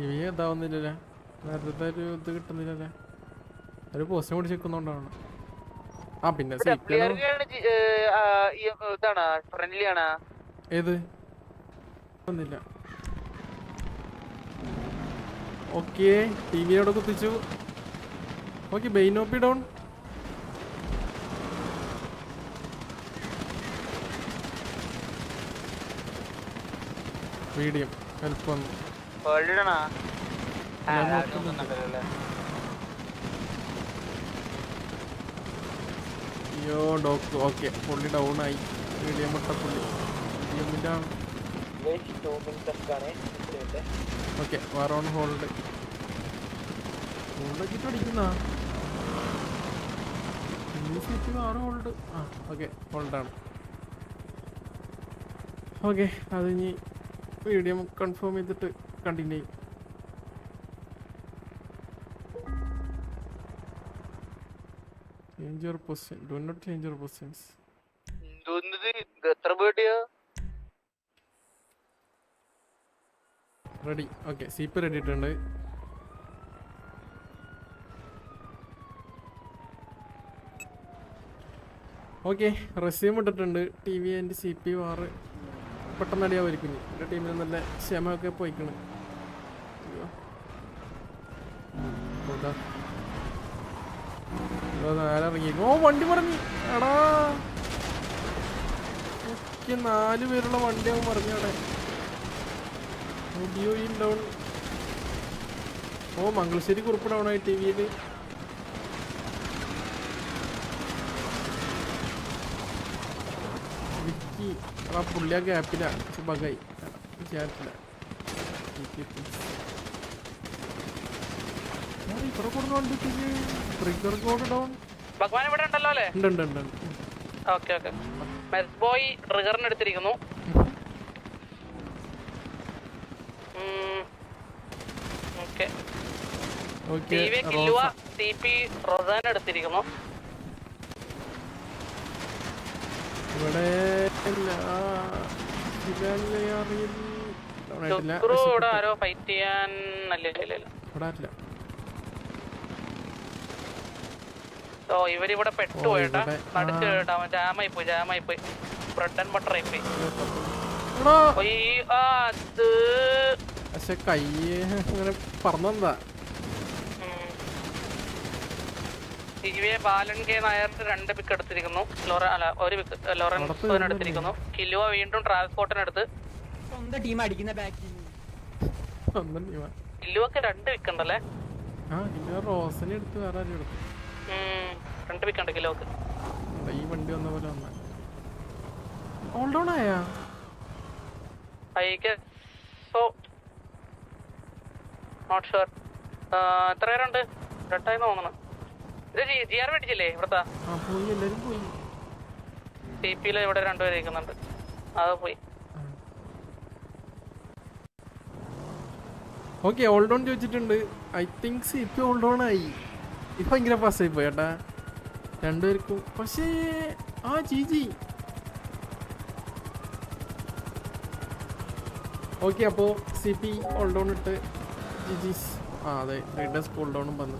ഇവ ഇതാവുന്നില്ലല്ലേ നേരത്തെ ഒരു ഇത് കിട്ടുന്നില്ലല്ലേ? ഒരു പോസ്റ്റ് കൂടി ചെക്കുന്നോണ്ടാണ് ആ പിന്നെ ഏത്? ഒന്നില്ല ഓക്കെ ടി വിയോടെ കുത്തിച്ചു. ഓക്കെ ബെയിനോപ്പി ഡൗൺ മീഡിയം ഹെൽപ്പ് വന്നു. അയ്യോ ഡോക്ടർ ഓക്കെ. പുള്ളി ഡൗൺ ആയി മീഡിയം മുട്ട പുള്ളി. മീഡിയമിന്റെ ആണ് ഓക്കെ വാറോൺ ഹോൾഡ്. അടിക്കുന്ന ഹോൾഡ്. ആ ഓക്കെ ഹോൾഡാണ്. ഓക്കെ അത് ഇനി വീഡിയോ കൺഫേം ചെയ്തിട്ട് കണ്ടിന്യൂ. ചെയ്യും change your position do not change your positions എത്ര പേടിയോ? റെഡി ഓക്കെ സീപ്പ് റെഡി ഇട്ടുണ്ട്. ഓക്കെ റെസ്യൂം ഇട്ടിട്ടുണ്ട്. T V and C P ആറ് പെട്ടെന്ന് അടിയാവുമായിരിക്കും എന്റെ ടീമിൽ നല്ല ക്ഷമയൊക്കെ പോയിക്കണ്. ഇറങ്ങി. ഓ വണ്ടി പറഞ്ഞു എടാ. ഒക്കെ നാല് പേരുള്ള വണ്ടി അവൻ ഇൻ ഡൗൺ ഓ മംഗളശ്ശേരി കുറിപ്പ് ഡൗൺ ആയി ടി വിയിൽ വിക്കി. ആ പുള്ളി ആ ഗ്യാപ്പില ബഗായി. ട്രിഗർ കോഡ് ഡൗൺ ഭഗവാൻ ഇവിടെ ഉണ്ടല്ലോ അല്ലേ? ഉണ്ട് ഉണ്ട് ഉണ്ട്. Okay okay. മെസ് ബോയ് ട്രിഗറിന് എടുത്തിരിക്കുന്നു. Okay. Okay T V Killua C P റൊസാൻ എടുത്തിരിക്കുന്നു. കിട്ടും. ആരോ ഫൈറ്റ് ചെയ്യാൻ ഇവിടെ ആരില്ല. ഓ ഇവരിവിടെ പെട്ടുപോയിട്ടാ ഇവിടെ, നടുക്ക്. കേട്ടാ ജാമായി പോയി ജാമായി പോയി. ബ്രെഡ് ആൻഡ് ബട്ടർ ആയി പോയി. പക്ഷെ കൈ അങ്ങനെ പറഞ്ഞെന്താ T V Balan K Nair രണ്ട് പിക്ക് എടുത്തിരിക്കുന്നു. ലോറ അല്ല ഒരു പിക്ക് ലോറൻ എടുത്തിരിക്കുന്നു. കിലുവ വീണ്ടും ട്രാൻസ്പോർട്ടിനെടുത്ത് സ്വന്തം ടീം അടിക്കുന്ന ബാക്ക് രണ്ട് പിക്ക് ഉണ്ടല്ലേ? റോസനെ എടുത്ത് വേറെ ആരും എടുത്തു. രണ്ട് പിക്ക് ഉണ്ട് കിലോക്ക് ഈ വണ്ടി വന്ന പോലെ വന്ന. ഓൾ ഡൗൺ ആയാ? സോ നോട്ട് ഷുവർ എത്ര പേരുണ്ട്? രണ്ടായി തോന്നണം ഇത് മേടിച്ചില്ലേ ഇവിടുത്തെ? ഇവിടെ രണ്ടുപേര് ഇരിക്കുന്നുണ്ട്. അത് പോയി. ഓക്കെ ഓൾ ഡൗൺ ചോദിച്ചിട്ടുണ്ട്. ഐ തിങ്ക് ഇപ്പൊ ഓൾ ഡൗൺ ആയി. ഇപ്പൊ ഭയങ്കര പാസ് ആയി പോയി ഏട്ടാ. രണ്ടുപേർക്കും. പക്ഷേ ആ ജി ജി ഓക്കെ അപ്പോൾ സി പി ഓൾ ഡൗൺ ഇട്ട് ജിജി ആ അതെ റീഡേഴ്സ് ഓൾ ഡൗണും വന്നു.